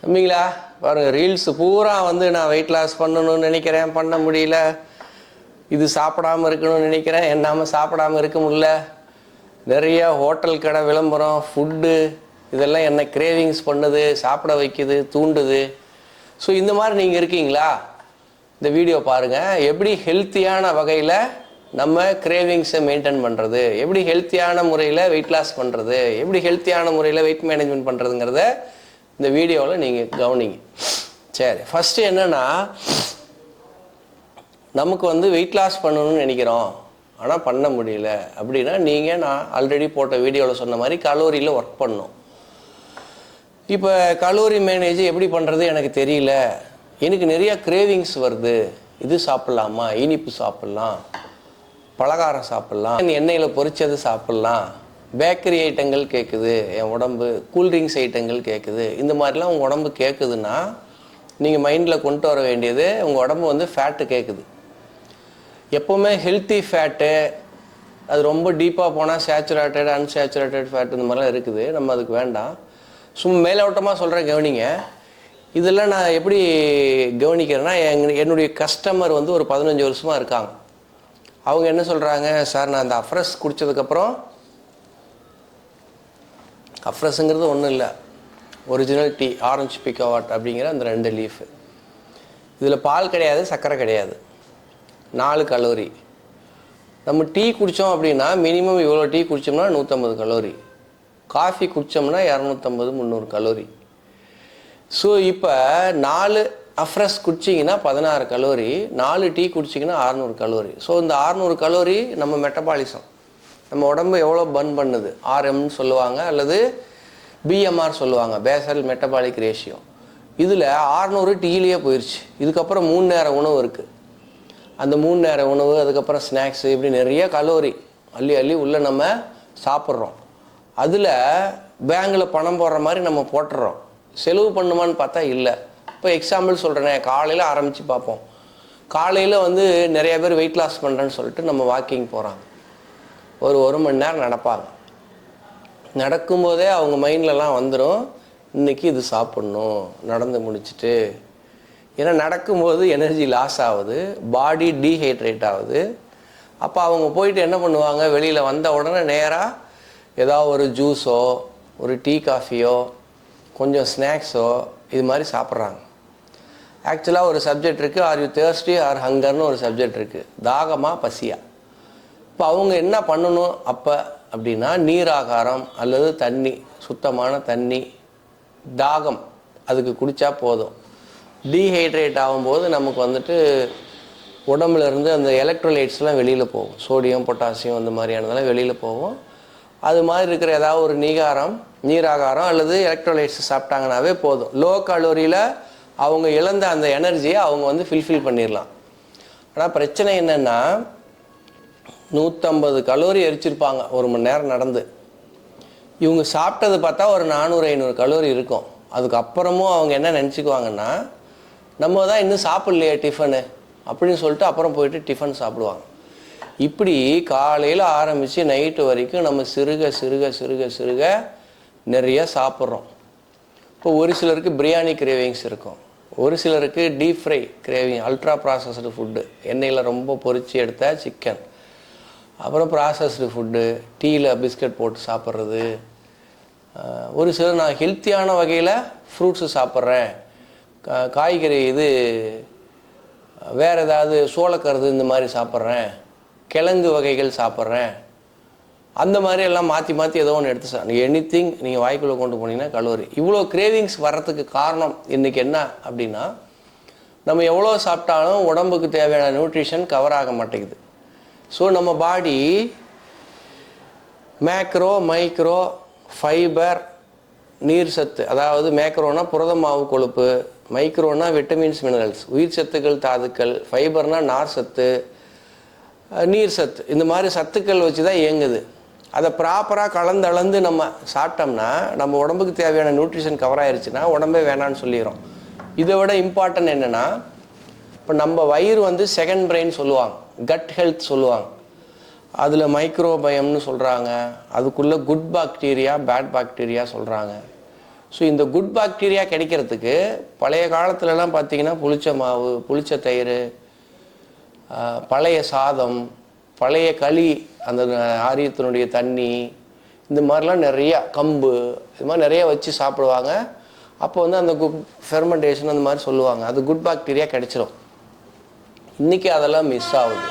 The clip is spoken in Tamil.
தம்பிங்களா பாருங்க ரீல்ஸ் பூரா வந்து நான் வெயிட் லாஸ் பண்ணணும்னு நினைக்கிறேன். பண்ண முடியல. இது சாப்பிடாம இருக்கணும்னு நினைக்கிறேன். என்னாமல் சாப்பிடாம இருக்க முடியல. நிறைய ஹோட்டல் கடை விளம்பரம் ஃபுட்டு இதெல்லாம் என்ன கிரேவிங்ஸ் பண்ணுது சாப்பிட வைக்குது தூண்டுது. ஸோ இந்த மாதிரி நீங்கள் இருக்கீங்களா? இந்த வீடியோ பாருங்கள் எப்படி ஹெல்த்தியான வகையில் நம்ம கிரேவிங்ஸை மெயின்டைன் பண்ணுறது எப்படி ஹெல்த்தியான முறையில் வெயிட் லாஸ் பண்ணுறது எப்படி ஹெல்த்தியான முறையில் வெயிட் மேனேஜ்மெண்ட் பண்ணுறதுங்கிறத இந்த வீடியோவில் நீங்கள் கவனிங்க. சரி ஃபஸ்ட்டு என்னென்னா நமக்கு வந்து வெயிட் லாஸ் பண்ணணும்னு நினைக்கிறோம் ஆனால் பண்ண முடியல. அப்படின்னா நீங்கள் நான் ஆல்ரெடி போட்ட வீடியோவில் சொன்ன மாதிரி கலோரியில் ஒர்க் பண்ணும் இப்போ கலோரி மேனேஜ் எப்படி பண்ணுறது எனக்கு தெரியல. எனக்கு நிறையா கிரேவிங்ஸ் வருது. இது சாப்பிட்லாமா? இனிப்பு சாப்பிட்லாம். பலகாரம் சாப்பிட்லாம். எண்ணெயில் பொரிச்சது சாப்பிட்லாம். பேக்கரி ஐட்டங்கள் கேட்குது என் உடம்பு கூல்ட்ரிங்க்ஸ் ஐட்டங்கள் கேட்குது இந்த மாதிரிலாம் உங்கள் உடம்பு கேட்குதுன்னா நீங்கள் மைண்டில் கொண்டு வர வேண்டியது உங்கள் உடம்பு வந்து ஃபேட்டு கேட்குது எப்போவுமே ஹெல்த்தி ஃபேட்டு அது ரொம்ப டீப்பாக போனால் சேச்சுரேட்டட் அன்சேச்சுரேட்டட் ஃபேட் இந்த மாதிரிலாம் இருக்குது. நம்ம அதுக்கு வேண்டாம். சும்மா மேலோட்டமாக சொல்கிறேன் கவனிங்க. இதெல்லாம் நான் எப்படி கவனிக்கிறேன்னா என் என்னுடைய கஸ்டமர் வந்து ஒரு பதினஞ்சு வருஷமாக இருக்காங்க. அவங்க என்ன சொல்கிறாங்க சார் நான் அந்த அஃப்ரஸ் குடித்ததுக்கப்புறம் அஃப்ரஸுங்கிறது ஒன்றும் இல்லை. ஒரிஜினல் டீ ஆரஞ்சு பிக்காவாட் அப்படிங்கிற அந்த ரெண்டு லீஃபு இதில் பால் கிடையாது சர்க்கரை கிடையாது. நாலு கலோரி நம்ம டீ குடித்தோம் அப்படின்னா மினிமம் இவ்வளோ டீ குடித்தோம்னா நூற்றம்பது கலோரி காஃபி குடித்தோம்னா இரநூத்தம்பது முந்நூறு கலோரி ஸோ இப்போ நாலு அஃப்ரஸ் குடிச்சிங்கன்னா பதினாறு கலோரி நாலு டீ குடிச்சிங்கன்னா அறநூறு கலோரி. ஸோ இந்த அறநூறு கலோரி நம்ம மெட்டபாலிசம் நம்ம உடம்பு எவ்வளோ பர்ன் பண்ணுது? ஆர்எம்னு சொல்லுவாங்க அல்லது பிஎம்ஆர் சொல்லுவாங்க பேசல் மெட்டபாலிக் ரேஷியோ இதில் ஆறுநூறு டீலேயே போயிடுச்சு இதுக்கப்புறம் மூணு நேரம் உணவு இருக்குது அந்த மூணு நேர உணவு அதுக்கப்புறம் ஸ்நாக்ஸு இப்படி நிறைய கலோரி அள்ளி அள்ளி உள்ளே நம்ம சாப்பிட்றோம். அதில் பேங்கில் பணம் போடுற மாதிரி நம்ம போட்டுறோம். செலவு பண்ணுமான்னு பார்த்தா இல்லை. இப்போ எக்ஸாம்பிள் சொல்கிறேன் காலையில் ஆரம்பித்து பார்ப்போம். காலையில் வந்து நிறைய பேர் வெயிட் லாஸ் பண்ணுறேன்னு சொல்லிட்டு நம்ம வாக்கிங் போகிறாங்க ஒரு ஒரு மணி நேரம் நடப்பாங்க. நடக்கும்போதே அவங்க மைண்ட்லலாம் வந்துடும் இன்றைக்கி இது சாப்பிட்ணும் நடந்து முடிச்சுட்டு. ஏன்னா நடக்கும்போது எனர்ஜி லாஸ் ஆகுது பாடி டீஹைட்ரேட் ஆகுது. அப்போ அவங்க போயிட்டு என்ன பண்ணுவாங்க? வெளியில் வந்த உடனே நேராக ஏதாவது ஒரு ஜூஸோ ஒரு டீ காஃபியோ கொஞ்சம் ஸ்நாக்ஸோ இது மாதிரி சாப்பிட்றாங்க. ஆக்சுவலாக ஒரு சப்ஜெக்ட் இருக்குது ஆர் யூ தேர்ஸ்டி ஆர் ஹங்கர்னு ஒரு சப்ஜெக்ட் இருக்குது தாகமாக பசியா? இப்போ அவங்க என்ன பண்ணணும் அப்போ அப்படின்னா நீராகாரம் அல்லது தண்ணி சுத்தமான தண்ணி தாகம் அதுக்கு குடித்தா போதும். டீஹைட்ரேட் ஆகும்போது நமக்கு வந்துட்டு உடம்புல இருந்து அந்த எலக்ட்ரோலைட்ஸ்லாம் வெளியில் போகும். சோடியம் பொட்டாசியம் அந்த மாதிரியானதெல்லாம் வெளியில் போகும். அது மாதிரி இருக்கிற ஏதாவது ஒரு நீகாரம் நீராகாரம் அல்லது எலக்ட்ரோலைட்ஸ் சாப்பிட்டாங்கனாவே போதும். லோ கலோரியில் அவங்க இழந்த அந்த எனர்ஜியை அவங்க வந்து ஃபில்ஃபில் பண்ணிடலாம் ஆனால் பிரச்சனை என்னென்னா நூற்றம்பது கலோரி எரிச்சிருப்பாங்க ஒரு மணி நேரம் நடந்து. இவங்க சாப்பிட்டது பார்த்தா ஒரு நானூறு ஐநூறு கலோரி இருக்கும். அதுக்கப்புறமும் அவங்க என்ன நினச்சிக்குவாங்கன்னா நம்ம தான் இன்னும் சாப்பிட்லையே டிஃபனு அப்படின்னு சொல்லிட்டு அப்புறம் போயிட்டு டிஃபன் சாப்பிடுவாங்க. இப்படி காலையில் ஆரம்பித்து நைட்டு வரைக்கும் நம்ம சிறுக சிறுக சிறுக சிறுக நிறைய சாப்பிட்றோம். இப்போ ஒரு சிலருக்கு பிரியாணி கிரேவிங்ஸ் இருக்கும். ஒரு சிலருக்கு deep fry craving ultra processed food எண்ணெயில் ரொம்ப பொறிச்சு எடுத்த சிக்கன் அப்புறம் ப்ராசஸ்டு ஃபுட்டு டீயில் பிஸ்கட் போட்டு சாப்பிட்றது. ஒரு சிலர் நான் ஹெல்த்தியான வகையில் ஃப்ரூட்ஸு சாப்பிட்றேன். காய்கறி இது வேறு ஏதாவது சோளக்கருது இந்த மாதிரி சாப்பிட்றேன். கிழங்கு வகைகள் சாப்பிட்றேன். அந்த மாதிரி எல்லாம் மாற்றி மாற்றி ஏதோ ஒன்று எடுத்து சார். எனி திங் நீங்கள் வாய்க்குள்ளே கொண்டு போனீங்கன்னா கலோரி இவ்வளோ கிரேவிங்ஸ் வர்றதுக்கு காரணம் இன்றைக்கி என்ன அப்படின்னா நம்ம எவ்வளோ சாப்பிட்டாலும் உடம்புக்கு தேவையான நியூட்ரிஷன் கவர் ஆக மாட்டேங்குது. ஸோ நம்ம பாடி மேக்ரோ மைக்ரோ ஃபைபர் நீர் சத்து. அதாவது மேக்ரோனா புரத மாவு கொழுப்பு மைக்ரோனா விட்டமின்ஸ் மினரல்ஸ் உயிர் சத்துக்கள் தாதுக்கள் ஃபைபர்னா நார் சத்து நீர் சத்து. இந்த மாதிரி சத்துக்கள் வச்சு தான் இயங்குது. அதை ப்ராப்பராக கலந்தளந்து நம்ம சாப்பிட்டோம்னா நம்ம உடம்புக்கு தேவையான நியூட்ரிஷன் கவர் ஆயிருச்சுன்னா உடம்பே வேணான்னு சொல்லிடுறோம். இதை விட இம்பார்ட்டன்ட் என்னென்னா இப்போ நம்ம வயிறு வந்து செகண்ட் பிரெயின் சொல்லுவாங்க கட் ஹெல்த் சொல்லுவாங்க. அதில் மைக்ரோபயம்னு சொல்கிறாங்க அதுக்குள்ளே குட் பாக்டீரியா பேட் பாக்டீரியா சொல்கிறாங்க ஸோ இந்த குட் பாக்டீரியா கிடைக்கிறதுக்கு பழைய காலத்துலலாம் பார்த்தீங்கன்னா புளிச்ச மாவு புளிச்ச தயிர் பழைய சாதம் பழைய களி அந்த ஆரியத்தினுடைய தண்ணி இந்த மாதிரிலாம் நிறையா கம்பு இது மாதிரி நிறைய வச்சு சாப்பிடுவாங்க. அப்போ வந்து அந்த குட் ஃபெர்மெண்டேஷன் அந்த மாதிரி சொல்லுவாங்க. அது குட் பாக்டீரியா கிடைச்சிரும். இன்றைக்கி அதெல்லாம் மிஸ் ஆகுது.